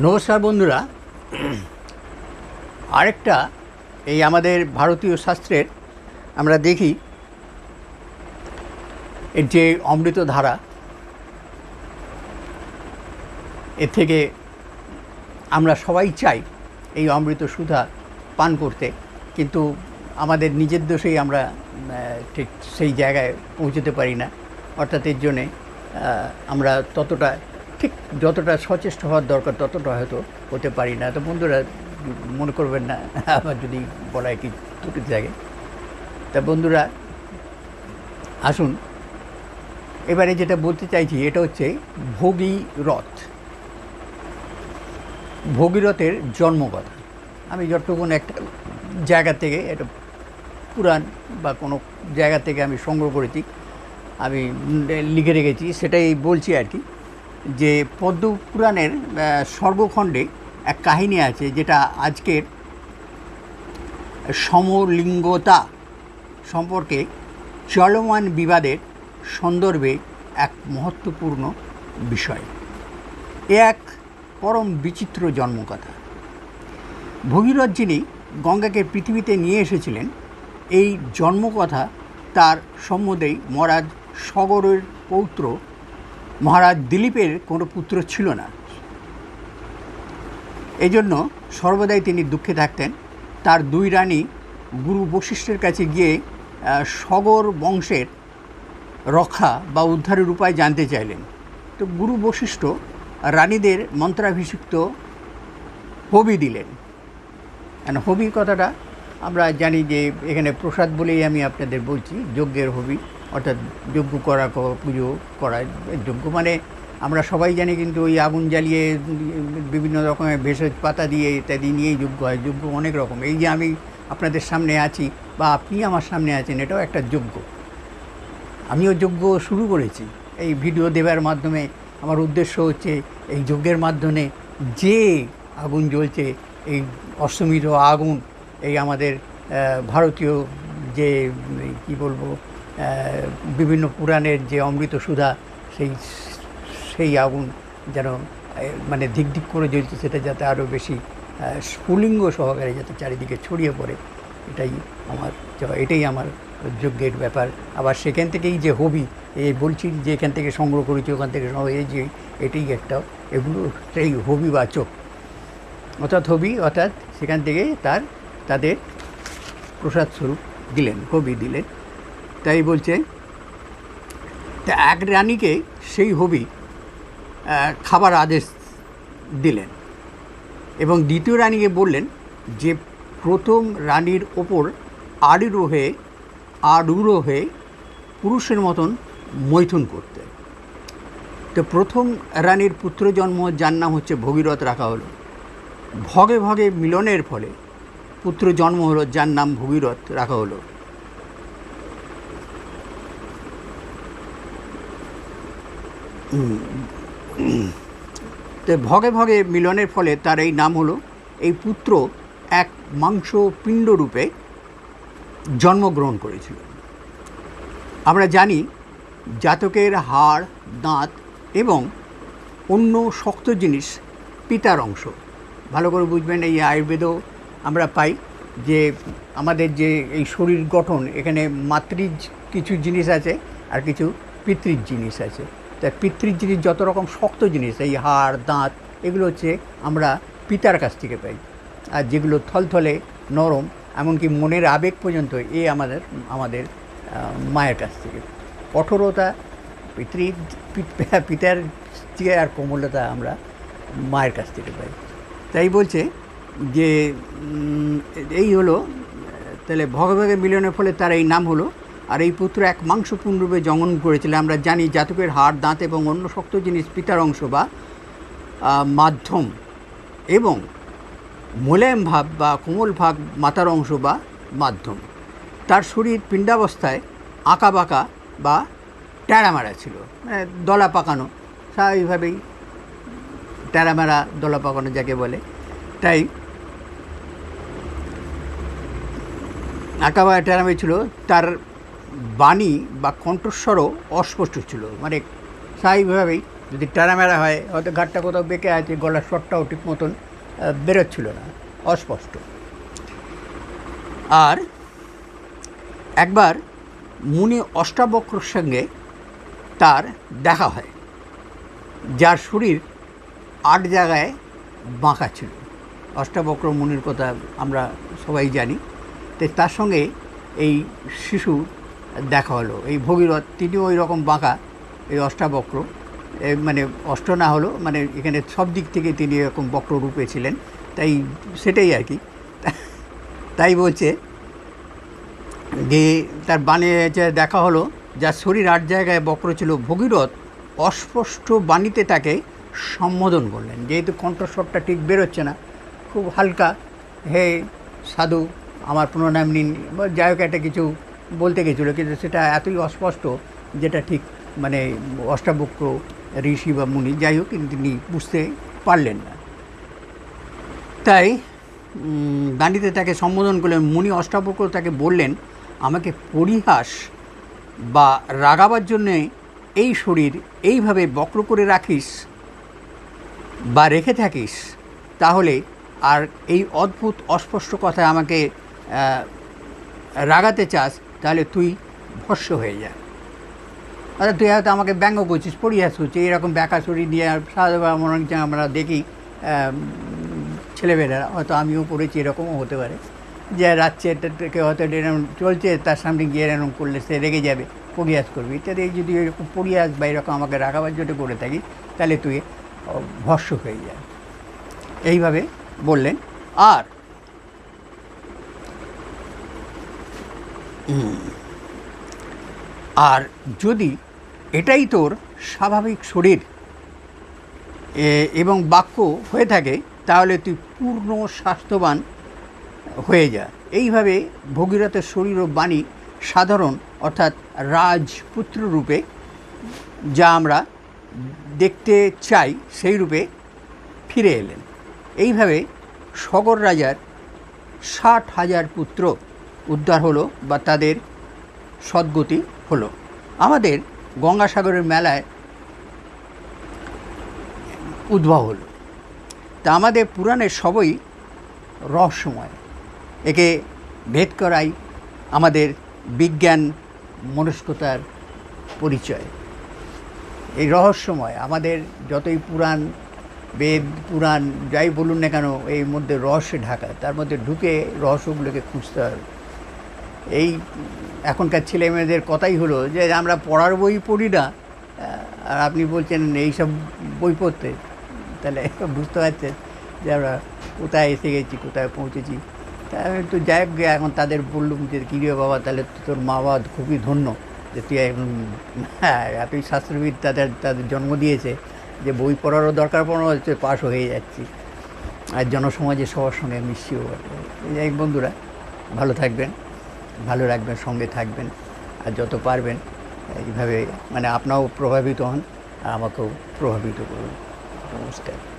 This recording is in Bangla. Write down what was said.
নমস্কার বন্ধুরা। আরেকটা এই আমাদের ভারতীয় শাস্ত্রের আমরা দেখি, এর যে অমৃত ধারা এর থেকে আমরা সবাই চাই এই অমৃত সুধা পান করতে। কিন্তু আমাদের নিজের দোষেই আমরা ঠিক সেই জায়গায় পৌঁছতে পারি না। অর্থাৎ এর জন্যে আমরা ততটা ঠিক যতটা সচেষ্ট হওয়ার দরকার, ততটা হয়তো হতে পারি না। তো বন্ধুরা, মনে করবেন না, আমার যদি বলায় কি ত্রুটি থাকে। তা বন্ধুরা, আসুন। এবারে যেটা বলতে চাইছি, এটা হচ্ছে ভোগীরথ। ভগীরথের জন্মকথা। আমি যতটুকুন একটা জায়গা থেকে, একটা পুরাণ বা কোনো জায়গা থেকে আমি সংগ্রহ করেছি, আমি লিখে রেখেছি, সেটাই বলছি আর কি। যে পদ্ম পুরাণের আহ, সর্বখণ্ডে এক কাহিনী আছে যেটা আজকের সমলিঙ্গতা সম্পর্কে চলমান বিবাদের সন্দর্ভে এক মহত্বপূর্ণ বিষয়। এ এক পরম বিচিত্র জন্মকথা। ভগীরথ যিনি গঙ্গাকে পৃথিবীতে নিয়ে এসেছিলেন এই জন্মকথা তার সম্বন্ধেই মহারাজ সগরের পৌত্র মহারাজ দিলীপের কোনো পুত্র ছিল না। এজন্য সর্বদাই তিনি দুঃখে থাকতেন। তার দুই রানী গুরু বশিষ্ঠের কাছে গিয়ে সগর বংশের রক্ষা বা উদ্ধারের উপায় জানতে চাইলেন। তো গুরু বশিষ্ঠ রানীদের মন্ত্রাভিষিক্ত হবি দিলেন। কেন হবি কথাটা আমরা জানি যে এখানে প্রসাদ বলেই আমি আপনাদের বলছি, যজ্ঞের হবি। অর্থাৎ যজ্ঞ করা পুজো করা যজ্ঞ মানে আমরা সবাই জানি কিন্তু ওই আগুন জ্বালিয়ে বিভিন্ন রকমের ভেষজ পাতা দিয়ে ইত্যাদি নিয়েই যজ্ঞ হয়। যজ্ঞ অনেক রকম। এই যে আমি আপনাদের সামনে আছি বা আপনি আমার সামনে আছেন, এটাও একটা যজ্ঞ। আমিও যজ্ঞ শুরু করেছি। এই ভিডিও দেওয়ার মাধ্যমে আমার উদ্দেশ্য হচ্ছে এই যজ্ঞের মাধ্যমে যে আগুন জ্বলছে, এই অশ্বমিত আগুন, এই আমাদের ভারতীয় যে কি বলব বিভিন্ন পুরাণের যে অমৃত সুধা, সেই সেই আগুন যেন মানে দিক দিক করে জ্বলছে, সেটা যাতে আরও বেশি স্ফুলিঙ্গ সহকারে যাতে চারিদিকে ছড়িয়ে পড়ে, এটাই আমার এটাই আমার যজ্ঞের ব্যাপার। আবার সেখান থেকেই যে হবি, এই বলছি যে এখান থেকে সংগ্রহ করেছি, ওখান থেকে এই যে এটাই একটা, এগুলো সেই হবিবাচক। অর্থাৎ হবি, অর্থাৎ সেখান থেকে তার, তাদের প্রসাদ স্বরূপ দিলেন, হবি দিলেন। তাই বলছে, তা এক রানীকে সেই হবি খাবার আদেশ দিলেন এবং দ্বিতীয় রানীকে বললেন যে, প্রথম রানীর ওপর আড়িরো হয়ে হয়ে পুরুষের মতন মৈথুন করতে। তো প্রথম রানীর পুত্র জন্ম যার নাম হচ্ছে ভগীরথ, রাখা হলো। ভগে ভগে মিলনের ফলে পুত্র জন্ম হলো, যার নাম ভগীরথ, রাখা হলো। তো ভগে ভগে মিলনের ফলে তার এই নাম হলো, এই পুত্র এক মাংস পিণ্ড রূপে জন্মগ্রহণ করেছিল। আমরা জানি জাতকের হাড়, দাঁত এবং অন্য শক্ত জিনিস পিতার অংশ। ভালো করে বুঝবেন এই আয়ুর্বেদও আমরা পাই যে আমাদের যে এই শরীর গঠন, এখানে মাতৃজ কিছু জিনিস আছে আর কিছু পিতৃর জিনিস আছে। তা পিতৃর জিনিস, যত রকম শক্ত জিনিস, এই হাড়, দাঁত, এগুলো হচ্ছে আমরা পিতার কাছ থেকে পাই। আর যেগুলো থলথলে নরম, এমনকি মনের আবেগ পর্যন্ত এ আমাদের আমাদের মায়ের কাছ থেকে। কঠোরতা, পিতৃ, পিত- পিতার থেকে আর কোমলতা আমরা মায়ের কাছ থেকে পাই। তাই বলছে যে এই হলো, তাহলে ভগভাগে মিলনের ফলে তার এই নাম হলো আর এই পুত্র এক মাংসপূর্ণরূপে জন্ম করেছিল। আমরা জানি জাতকের হাড়, দাঁত এবং অন্য শক্ত জিনিস পিতার অংশ বা মাধ্যম এবং মোলায়েম ভাব বা কোমল ভাগ মাতার অংশ বা মাধ্যম। তার শরীর পিণ্ডাবস্থায় আঁকা বাঁকা বা ট্যাড়ামারা ছিল। মানে দলা পাকানো, স্বাভাবিকভাবেই ট্যাড়ামারা দলা পাকানো যাকে বলে। তাই আঁকা বা ট্যাড়ামে ছিল। তার বাণী বা কণ্ঠস্বরও অস্পষ্ট ছিল। মানে স্বাভাবিকভাবেই যদি টানামেরা হয়, হয়তো ঘাটটা কোথাও বেঁকে আছে, গলার স্বরটাও ঠিক মতন বেরোচ্ছিল না, অস্পষ্ট। আর একবার মুনি অষ্টাবক্রর সঙ্গে তার দেখা হয়, যার শরীর আট জায়গায় বাঁকা ছিল। অষ্টাবক্র মুনির কথা আমরা সবাই জানি। তো তার সঙ্গে এই শিশু দেখা হলো। এই ভগীরথ, তিনিও ওই রকম বাঁকা, এই অষ্টাবক্র। মানে অষ্ট না হলো মানে এখানে সব দিক থেকে তিনি এরকম বক্র রূপে ছিলেন। তাই সেটাই আর কি। তাই বলছে যে তার বাণী দেখা হলো, যার শরীর আট জায়গায় বক্র ছিল, ভগীরথ অস্পষ্ট বাণীতে তাকে সম্বোধন করলেন। যেহেতু কণ্ঠস্বরটা ঠিক বেরোচ্ছে না, খুব হালকা, হে সাধু, আমার প্রণাম নিন। বা যাই হোক একটা কিছু বলতে গেছিল কিন্তু সেটা এতই অস্পষ্ট যেটা ঠিক মানে অষ্টাবক্র, ঋষি বা মুনি, যাই হোক, কিন্তু তিনি বুঝতে পারলেন না। তাই গান্ডিতে তাকে সম্বোধন করলেন, মুনি অষ্টাবক্র তাকে বললেন, আমাকে পরিহাস বা রাগাবার জন্যে এই শরীর এইভাবে বক্র করে রাখিস বা রেখে থাকিস, তাহলে আর এই অদ্ভুত অস্পষ্ট কথায় আমাকে রাগাতে চাস তাহলে তুই ভস্য হয়ে যা। আচ্ছা তুই হয়তো আমাকে ব্যঙ্গ করছিস পরিহাস করছিস এরকম ব্যাকা শরীর নিয়ে আর সাধারণ মনে হচ্ছে আমরা দেখি ছেলেমেয়েরা, হয়তো আমিও পড়েছি এরকমও হতে পারে। যে রাত্রে থেকে হয়তো এরকম চলছে, তার সামনে গিয়ে এরকম করলে সে রেগে যাবে পরিহাস করবি। ইত্যাদি যদি এরকম পরিহাস বা এরকম আমাকে রাখাবার জন্য করে থাকি, তাহলে তুই ভস্য হয়ে যায় এইভাবে বললেন। আর আর যদি এটাই তোর স্বাভাবিক শরীর এবং বাক্য হয়ে থাকে, তাহলে তুই পূর্ণ স্বাস্থ্যবান হয়ে যা। এইভাবে ভগীরথের শরীর ও বাণী সাধারণ, অর্থাৎ রাজপুত্র রূপে যা আমরা দেখতে চাই, সেই রূপে ফিরে এলেন। এইভাবে সগর রাজার ষাট হাজার পুত্র উদ্ধার হলো বা তাদের সদ্গতি হলো। আমাদের গঙ্গাসাগরের মেলায় উদ্ভব হলো। তা আমাদের পুরাণের সবই রহস্যময়। একে ভেদ করাই আমাদের বিজ্ঞান মনস্কতার পরিচয়। এই রহস্যময়, আমাদের যতই পুরাণ, বেদ, পুরাণ, যাই বলুন না কেন এই মধ্যে রহস্যে ঢাকা, তার মধ্যে ঢুকে রহস্যগুলোকে খুঁজতে হবে এই এখনকার ছেলে মেয়েদের কথাই হলো যে আমরা পড়ার বই পড়ি না আর আপনি বলছেন এইসব বই পড়তে। তাহলে বুঝতে পারছেন যে আমরা কোথায় এসে গেছি, কোথায় পৌঁছেছি। তা আমি একটু যাই এখন তাদের বললুম যে, কী রে বাবা, তাহলে তোর মা বাবা খুবই ধন্য যে তুই এখন হ্যাঁ এতই শাস্ত্রবিদ তাদের তাদের জন্ম দিয়েছে যে বই পড়ারও দরকার পড়ো হচ্ছে পাশ হয়ে যাচ্ছি আর জনসমাজে সবার সঙ্গে মিশিও। যাই বন্ধুরা, ভালো থাকবেন। ভালো রাখবেন, সঙ্গে থাকবেন আর যত পারবেন, এইভাবে মানে আপনাও প্রভাবিত হন আর আমাকেও প্রভাবিত করুন। নমস্কার।